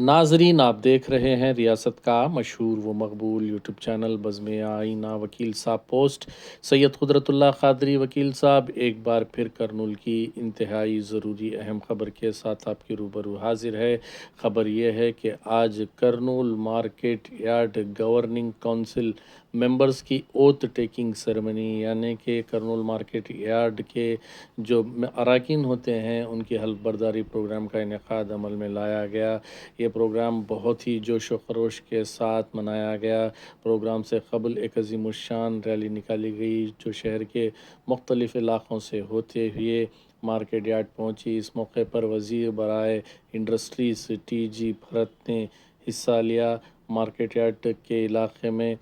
ناظرین، آپ دیکھ رہے ہیں ریاست کا مشہور و مقبول یوٹیوب چینل بزم آئینہ وکیل صاحب پوسٹ۔ سید قدرت اللہ قادری وکیل صاحب، ایک بار پھر کرنول کی انتہائی ضروری اہم خبر کے ساتھ آپ کی روبرو حاضر ہے۔ خبر یہ ہے کہ آج کرنول مارکیٹ یارڈ گورننگ کونسل ممبرز کی اوت ٹیکنگ سرمنی یعنی کہ کرنول مارکیٹ یارڈ کے جو اراکین ہوتے ہیں، ان کی حلف برداری پروگرام کا انعقاد عمل میں لایا گیا۔ یہ پروگرام بہت ہی جوش و خروش کے ساتھ منایا گیا۔ پروگرام سے قبل ایک عظیم الشان ریلی نکالی گئی، جو شہر کے مختلف علاقوں سے ہوتے ہوئے مارکیٹ یارڈ پہنچی۔ اس موقع پر وزیر برائے انڈسٹریز ٹی جی بھرت نے حصہ لیا۔ مارکیٹ یارڈ کے علاقے میں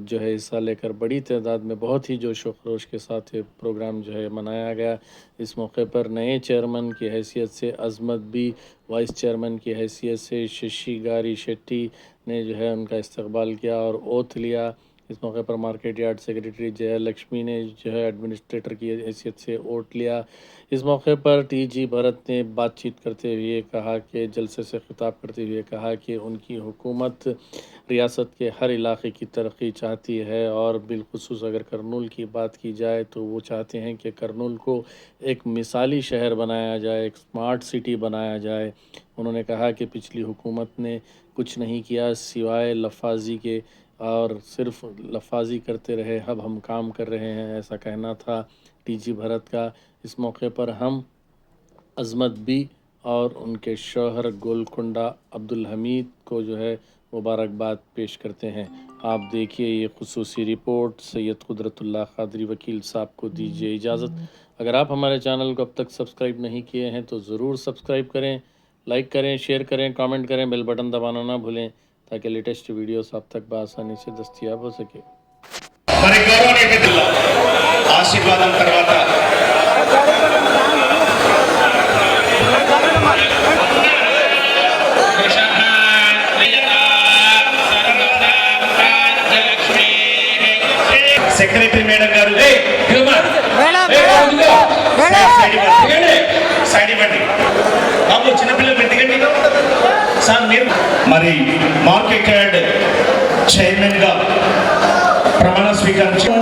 جو ہے حصہ لے کر بڑی تعداد میں بہت ہی جوش و خروش کے ساتھ یہ پروگرام جو ہے منایا گیا۔ اس موقع پر نئے چیئرمین کی حیثیت سے عظمت بھی، وائس چیئرمین کی حیثیت سے ششی گاری شیٹی نے جو ہے ان کا استقبال کیا اور اوتھ لیا۔ اس موقع پر مارکیٹ یارڈ سیکریٹری جیا لکشمی نے جو ہے ایڈمنسٹریٹر کی حیثیت سے ووٹ لیا۔ اس موقع پر ٹی جی بھرت نے بات چیت کرتے ہوئے کہا کہ، جلسے سے خطاب کرتے ہوئے کہا کہ ان کی حکومت ریاست کے ہر علاقے کی ترقی چاہتی ہے اور بالخصوص اگر کرنول کی بات کی جائے تو وہ چاہتے ہیں کہ کرنول کو ایک مثالی شہر بنایا جائے، ایک سمارٹ سٹی بنایا جائے۔ انہوں نے کہا کہ پچھلی حکومت نے کچھ نہیں کیا سوائے لفاظی کے اور صرف لفاظی کرتے رہے، اب ہم کام کر رہے ہیں، ایسا کہنا تھا ٹی جی بھرت کا۔ اس موقع پر ہم عظمت بھی اور ان کے شوہر گولکنڈہ عبدالحمید کو جو ہے مبارکباد پیش کرتے ہیں۔ آپ دیکھیے یہ خصوصی رپورٹ، سید قدرت اللہ قادری وکیل صاحب کو دیجیے اجازت۔ اگر آپ ہمارے چینل کو اب تک سبسکرائب نہیں کیے ہیں تو ضرور سبسکرائب کریں، لائک کریں، شیئر کریں، کامنٹ کریں، بیل بٹن دبانا نہ بھولیں۔ تاکہ لیٹسٹ ویڈیوز آپ تک بآسانی سے دستیاب ہو سکے۔ Secretary madam గారు side ఇవ్వండి. బాబు చిన్నపిల్లలు మీరు సార్ మీరు మరి మార్కెట్ యార్డ్ చైర్మన్గా ప్రమాణ స్వీకరించారు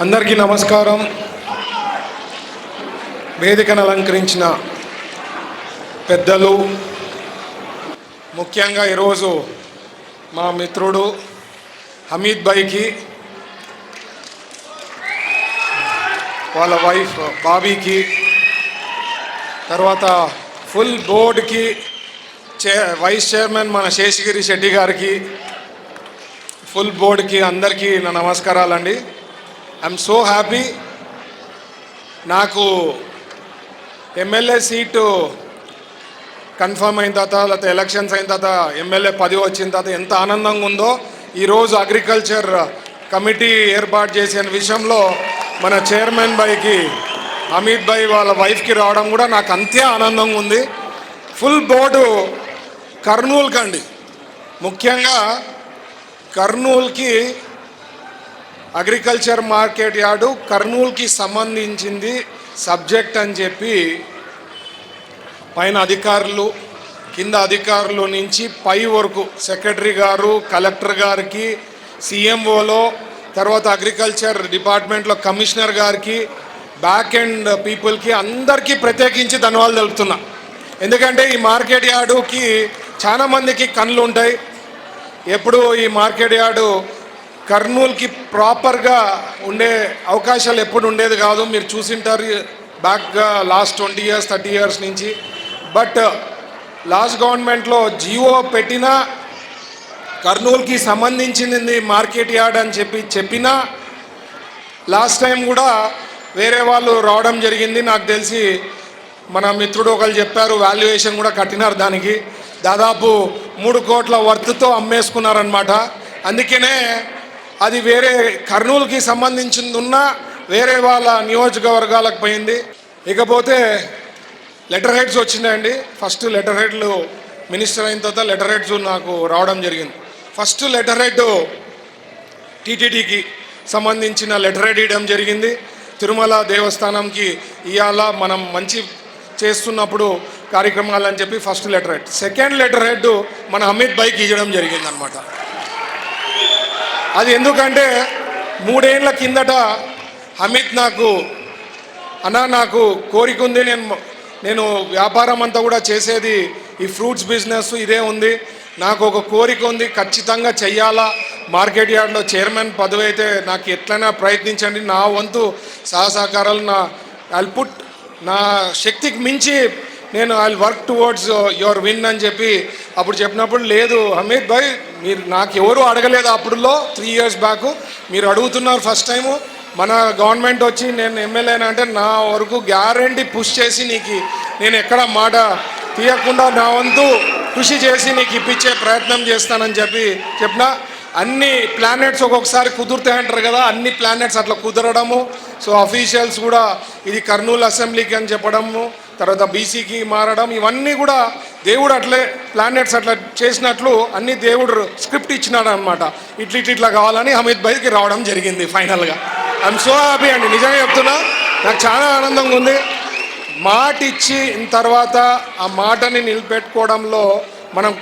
అందరికీ నమస్కారం. వేదికను అలంకరించిన పెద్దలు ముఖ్యంగా ఈరోజు మా మిత్రుడు హమీద్ భాయ్కి వాళ్ళ వైఫ్ బాబీకి తర్వాత ఫుల్ బోర్డుకి వైస్ చైర్మన్ మన శేషగిరి శెట్టి గారికి ఫుల్ బోర్డ్కి అందరికీ నా నమస్కారాలండి. ఐఎమ్ సో హ్యాపీ నాకు ఎమ్మెల్యే సీటు కన్ఫర్మ్ అయిన తర్వాత లేకపోతే ఎలక్షన్స్ అయిన తర్వాత ఎమ్మెల్యే పది వచ్చిన తర్వాత ఎంత ఆనందంగా ఉందో ఈరోజు అగ్రికల్చర్ కమిటీ ఏర్పాటు చేసిన విషయంలో మన చైర్మన్ బైకి అమిత్ భాయ్ వాళ్ళ వైఫ్కి రావడం కూడా నాకు అంతే ఆనందంగా ఉంది. ఫుల్ బోర్డు కర్నూలుకి అండి ముఖ్యంగా కర్నూలుకి అగ్రికల్చర్ మార్కెట్ యార్డు కర్నూలుకి సంబంధించింది సబ్జెక్ట్ అని చెప్పి పైన అధికారులు కింద అధికారులు నుంచి పై వరకు సెక్రటరీ గారు కలెక్టర్ గారికి సీఎంఓలో తర్వాత అగ్రికల్చర్ డిపార్ట్మెంట్లో కమిషనర్ గారికి బ్యాక్ ఎండ్ పీపుల్కి అందరికీ ప్రత్యేకించి ధన్యవాదాలు తెలుపుతున్నా. ఎందుకంటే ఈ మార్కెట్ యార్డుకి చాలా మందికి కళ్ళు ఉంటాయి. ఎప్పుడు ఈ మార్కెట్ యార్డు కర్నూలుకి ప్రాపర్గా ఉండే అవకాశాలు ఎప్పుడు ఉండేది కాదు. మీరు చూసింటారు బ్యాక్గా last twenty years thirty years నుంచి. బట్ లాస్ట్ గవర్నమెంట్లో జియో పెట్టినా కర్నూలుకి సంబంధించింది మార్కెట్ యార్డ్ అని చెప్పి చెప్పినా లాస్ట్ టైం కూడా వేరే వాళ్ళు రావడం జరిగింది. నాకు తెలిసి మన మిత్రుడు ఒకరు చెప్పారు వాల్యుయేషన్ కూడా కట్టినారు దానికి. దాదాపు మూడు కోట్ల వర్త్తో అమ్మేసుకున్నారనమాట అందుకనే అది వేరే కర్నూలుకి సంబంధించింది ఉన్నా వేరే వాళ్ళ నియోజకవర్గాలకు పోయింది. ఇకపోతే లెటర్ హెడ్స్ వచ్చినాయండి ఫస్ట్ లెటర్ హెడ్లు మినిస్టర్ అయిన తర్వాత లెటర్ హెడ్స్ నాకు రావడం జరిగింది. ఫస్ట్ లెటర్ హెడ్ టీటీడీకి సంబంధించిన లెటర్ హెడ్ ఇవ్వడం జరిగింది. తిరుమల దేవస్థానంకి ఇవాళ మనం మంచి చేస్తున్నప్పుడు కార్యక్రమాలు అని చెప్పి first letter head second letter head మన అమిత్ భాయ్కి ఇవ్వడం జరిగింది అనమాట అది ఎందుకంటే మూడేళ్ళ కిందట అమిత్ నాకు అన్నా నాకు కోరిక ఉంది నేను నేను వ్యాపారం అంతా కూడా చేసేది ఈ ఫ్రూట్స్ బిజినెస్ ఇదే ఉంది. నాకు ఒక కోరిక ఉంది ఖచ్చితంగా చెయ్యాలా. మార్కెట్ యార్డ్లో చైర్మన్ పదవి అయితే నాకు ఎట్లయినా ప్రయత్నించండి. నా వంతు సహసహకారాలు నా ఐ పుట్ నా శక్తికి మించి నేను I work towards your win అని చెప్పి అప్పుడు చెప్పినప్పుడు లేదు హమీద్ భాయ్ మీరు నాకు ఎవరు అడగలేదు అప్పుడులో త్రీ ఇయర్స్ బ్యాక్ మీరు అడుగుతున్నారు ఫస్ట్ టైము మన గవర్నమెంట్ వచ్చి నేను ఎమ్మెల్యే అంటే నా వరకు గ్యారంటీ పుష్ చేసి నీకు నేను ఎక్కడ మాట తీయకుండా నా వంతు కృషి చేసి నీకు ఇప్పించే ప్రయత్నం చేస్తానని చెప్పి చెప్పినా అన్ని ప్లానెట్స్ ఒక్కొక్కసారి కుదురుతాయి అంటారు కదా అన్ని ప్లానెట్స్ అట్లా కుదరడము. సో అఫీషియల్స్ కూడా ఇది కర్నూలు అసెంబ్లీకి అని చెప్పడము తర్వాత బీసీకి మారడం ఇవన్నీ కూడా దేవుడు అట్లే ప్లానెట్స్ అట్లా చేసినట్లు అన్ని దేవుడు స్క్రిప్ట్ ఇచ్చినాడు అనమాట ఇట్లా ఇట్లా ఇట్లా కావాలని హమీద్ భాయ్కి రావడం జరిగింది ఫైనల్గా ఐఎమ్ సో హ్యాపీ అండి నిజంగా చెప్తున్నా. నాకు చాలా ఆనందంగా ఉంది. మాట ఇచ్చి తర్వాత ఆ మాటని నిలబెట్టుకోవడంలో మనం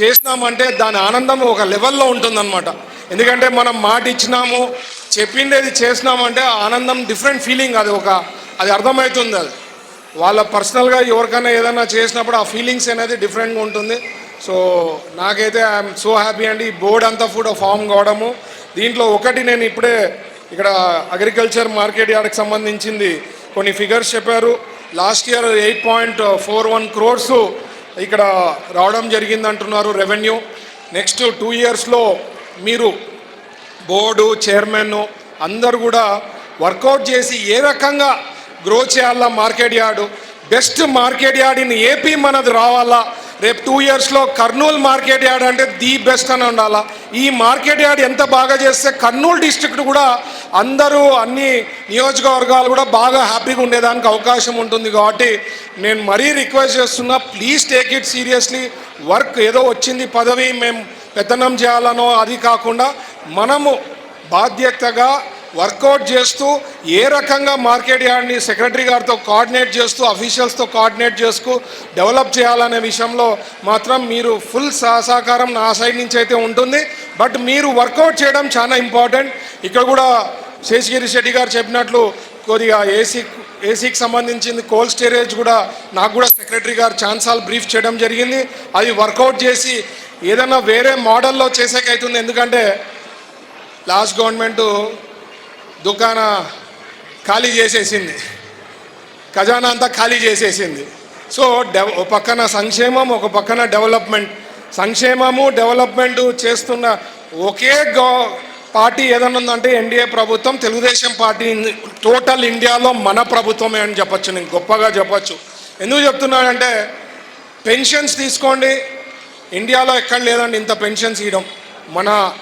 చేసినామంటే దాని ఆనందం ఒక లెవెల్లో ఉంటుందన్నమాట. ఎందుకంటే మనం మాట ఇచ్చినాము చెప్పిండేది చేసినామంటే ఆనందం డిఫరెంట్ ఫీలింగ్ అది ఒక అది అర్థమవుతుంది అది. వాళ్ళ పర్సనల్గా ఎవరికైనా ఏదైనా చేసినప్పుడు ఆ ఫీలింగ్స్ అనేది డిఫరెంట్గా ఉంటుంది. సో నాకైతే ఐఎమ్ సో హ్యాపీ అండి. ఈ బోర్డ్ అంతా ఫుడ్ ఫామ్ కావడము. దీంట్లో ఒకటి నేను ఇప్పుడే ఇక్కడ అగ్రికల్చర్ మార్కెట్ యార్డ్కి సంబంధించింది కొన్ని ఫిగర్స్ చెప్పారు. Last year eight point four one crores ఇక్కడ రావడం జరిగింది అంటున్నారు రెవెన్యూ. నెక్స్ట్ టూ ఇయర్స్లో మీరు బోర్డు చైర్మన్ అందరు కూడా వర్కౌట్ చేసి ఏ రకంగా గ్రో చేయాలా market yard? Best market yard in AP మనది రావాలా? రేపు టూ ఇయర్స్లో కర్నూలు మార్కెట్ యార్డ్ అంటే ది బెస్ట్ అని ఉండాలా? ఈ మార్కెట్ యార్డ్ ఎంత బాగా చేస్తే కర్నూలు డిస్ట్రిక్ట్ కూడా అందరూ అన్ని నియోజకవర్గాలు కూడా బాగా హ్యాపీగా ఉండేదానికి అవకాశం ఉంటుంది కాబట్టి నేను మరీ రిక్వెస్ట్ చేస్తున్నా please take it seriously work ఏదో వచ్చింది పదవి మేము పెత్తనం చేయాలనో అది కాకుండా మనము బాధ్యతగా వర్కౌట్ చేస్తూ ఏ రకంగా మార్కెట్ యార్డ్ని సెక్రటరీ గారితో కోఆర్డినేట్ చేస్తూ అఫీషియల్స్తో కోఆర్డినేట్ చేస్తూ డెవలప్ చేయాలనే విషయంలో మాత్రం మీరు ఫుల్ సహకారం నా సైడ్ నుంచి అయితే ఉంటుంది. బట్ మీరు వర్కౌట్ చేయడం చాలా ఇంపార్టెంట్. ఇక్కడ కూడా శేషగిరి శెట్టి గారు చెప్పినట్లు కొద్దిగా ఏసీ ఏసీకి సంబంధించింది కోల్డ్ స్టోరేజ్ కూడా నాకు కూడా సెక్రటరీ గారు ఛాన్సాల్ బ్రీఫ్ చేయడం జరిగింది. అది వర్కౌట్ చేసి ఏదైనా వేరే మోడల్లో చేసేకైతుంది. ఎందుకంటే లాస్ట్ గవర్నమెంటు దుకాణ ఖాళీ చేసేసింది. ఖజానా అంతా ఖాళీ చేసేసింది. సో డెవ ఒక పక్కన సంక్షేమం ఒక పక్కన డెవలప్మెంట్. సంక్షేమము డెవలప్మెంట్ చేస్తున్న ఒకే గో పార్టీ ఏదైనా ఉందంటే ఎన్డీఏ ప్రభుత్వం తెలుగుదేశం పార్టీ టోటల్ ఇండియాలో మన ప్రభుత్వమే అని చెప్పొచ్చు. నేను గొప్పగా చెప్పచ్చు. ఎందుకు చెప్తున్నానంటే పెన్షన్స్ తీసుకోండి. ఇండియాలో ఎక్కడ లేదండి ఇంత పెన్షన్స్ ఇవ్వడం మన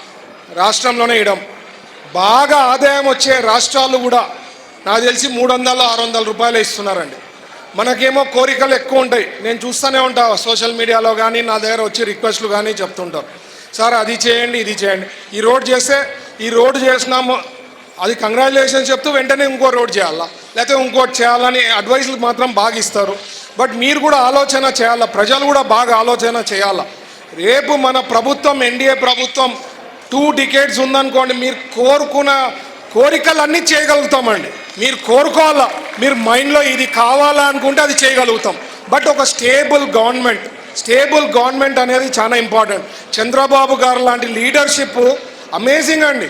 రాష్ట్రంలోనే ఇవ్వడం బాగా ఆదాయం వచ్చే రాష్ట్రాలు కూడా నాకు తెలిసి మూడు వందలు ఆరు వందల రూపాయలు ఇస్తున్నారండి. మనకేమో కోరికలు ఎక్కువ ఉంటాయి. నేను చూస్తూనే ఉంటా సోషల్ మీడియాలో కానీ నా దగ్గర వచ్చి రిక్వెస్ట్లు కానీ చెప్తుంటారు. సార్ అది చేయండి ఇది చేయండి. ఈ రోడ్ చేస్తే ఈ రోడ్ చేసినాము అది కంగ్రాచులేషన్స్ చెప్తూ వెంటనే ఇంకో రోడ్ చేయాలా? లేకపోతే ఇంకోటి చేయాలని అడ్వైస్లు మాత్రం బాగా ఇస్తారు. బట్ మీరు కూడా ఆలోచన చేయాలా? ప్రజలు కూడా బాగా ఆలోచన చేయాలా? రేపు మన ప్రభుత్వం ఎన్డీఏ ప్రభుత్వం టూ డికేట్స్ ఉందనుకోండి మీరు కోరుకున్న కోరికలన్నీ చేయగలుగుతామండి. మీరు కోరుకోవాలా? మీరు మైండ్లో ఇది కావాలా అనుకుంటే అది చేయగలుగుతాం. బట్ ఒక స్టేబుల్ గవర్నమెంట్ స్టేబుల్ గవర్నమెంట్ అనేది చాలా ఇంపార్టెంట్. చంద్రబాబు గారు లాంటి లీడర్షిప్ అమేజింగ్ అండి.